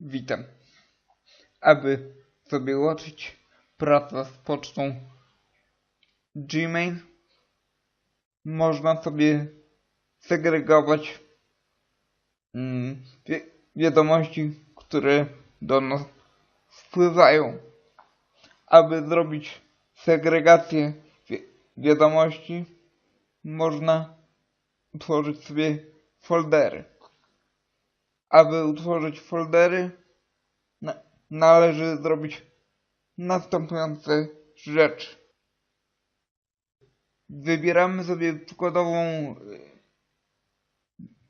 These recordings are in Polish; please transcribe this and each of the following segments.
Witam. Aby sobie ułatwić pracę z pocztą Gmail, można sobie segregować mm, wi- wiadomości, które do nas wpływają. Aby zrobić segregację wi- wiadomości, można utworzyć sobie foldery. Aby utworzyć foldery, na, należy zrobić następujące rzeczy. Wybieramy sobie przykładową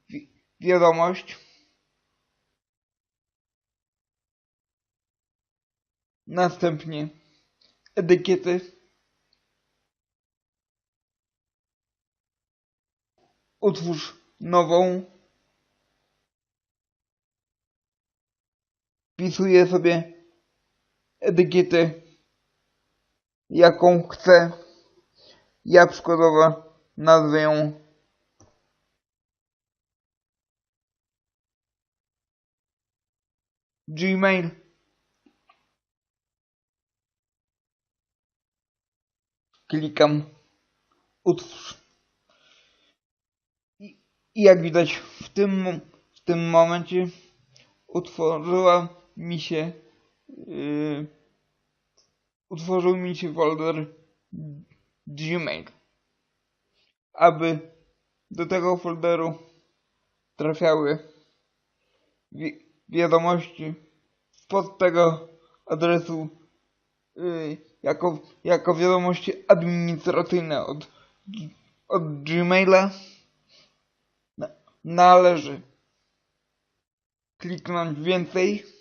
wi- wiadomość. Następnie etykiety. Utwórz nową. Wpisuję sobie etykietę, jaką chcę. Ja przykładowo nazwę ją Gmail. Klikam utwórz. I, i jak widać w tym, w tym momencie utworzyła mi się yy, utworzył mi się folder Gmail. Aby do tego folderu trafiały wi- wiadomości spod tego adresu yy, jako, jako wiadomości administracyjne od, od Gmaila na- należy kliknąć więcej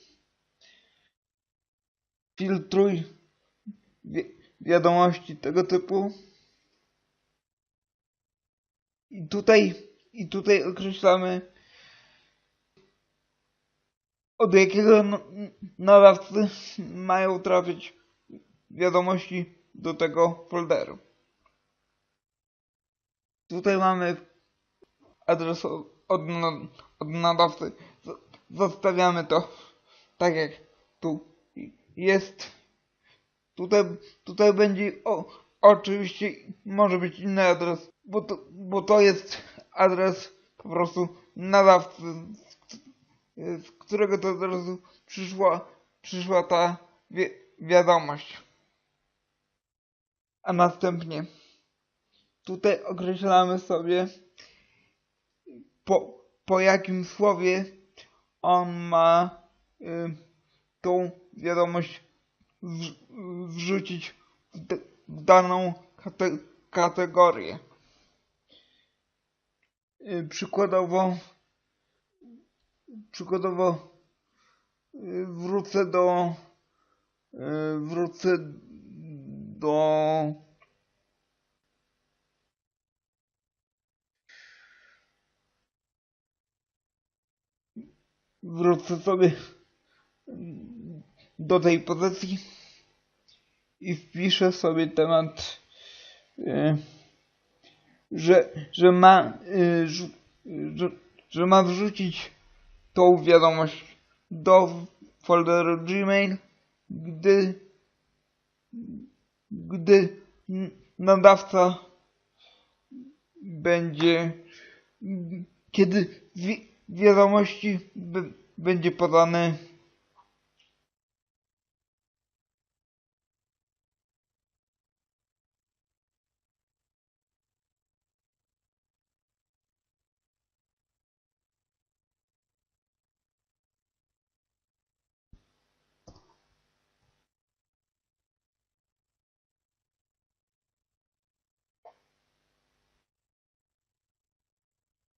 filtruj wi- wiadomości tego typu i tutaj i tutaj określamy od jakiego nadawcy mają trafić wiadomości do tego folderu. Tutaj mamy adres od, od, na- od nadawcy. Zostawiamy to tak jak tu jest. Tutaj, tutaj będzie o, oczywiście może być inny adres, bo to, bo to jest adres po prostu nadawcy, z, z którego to adresu przyszła, przyszła ta wi wiadomość. A następnie tutaj określamy sobie po, po jakim słowie on ma y, tą wiadomość w, wrzucić w, d- w daną kate, kategorię. Y, przykładowo przykładowo y, wrócę do y, wrócę do wrócę sobie do tej pozycji i wpiszę sobie temat, y, że, że ma, że, że ma wrzucić tą wiadomość do folderu Gmail, gdy, gdy nadawca będzie, kiedy wi- wiadomości będzie podany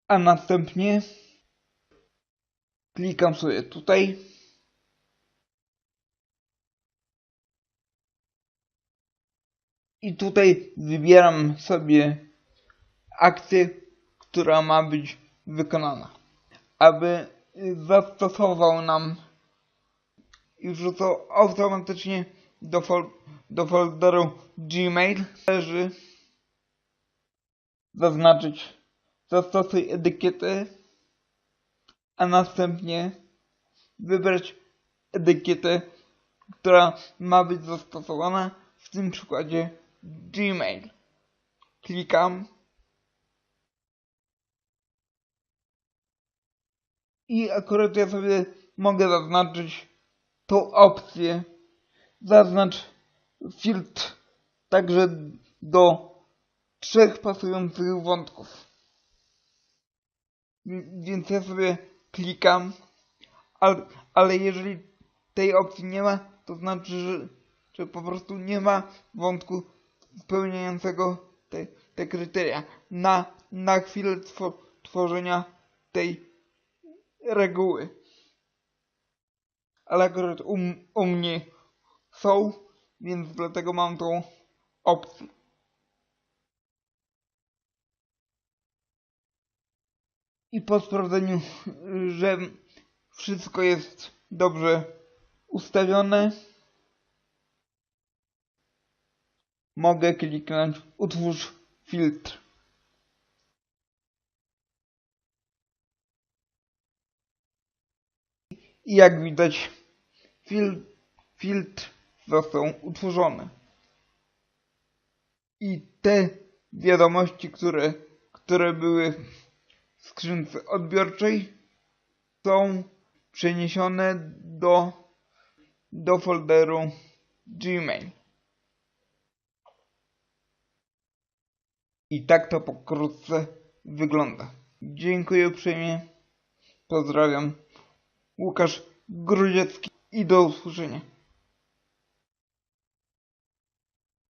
a następnie klikam sobie tutaj. I tutaj wybieram sobie akcję, która ma być wykonana. Aby zastosował nam i wrzucał automatycznie do, fol do folderu Gmail, należy zaznaczyć zastosuj etykietę, a następnie wybrać etykietę, która ma być zastosowana, w tym przykładzie Gmail. Klikam i akurat ja sobie mogę zaznaczyć tą opcję. Zaznacz filtr także do trzech pasujących wątków. Wi- Więc ja sobie klikam, ale, ale jeżeli tej opcji nie ma, to znaczy, że, że po prostu nie ma wątku spełniającego te, te kryteria. Na, na chwilę two, tworzenia tej reguły. Ale akurat u, u mnie są, więc dlatego mam tą opcję. I po sprawdzeniu, że wszystko jest dobrze ustawione, mogę kliknąć utwórz filtr. I jak widać, fil, filtr został utworzony. I te wiadomości, które, które były skrzynce odbiorczej, są przeniesione do, do folderu Gmail. I tak to pokrótce wygląda. Dziękuję uprzejmie. Pozdrawiam. Łukasz Grudziecki i do usłyszenia.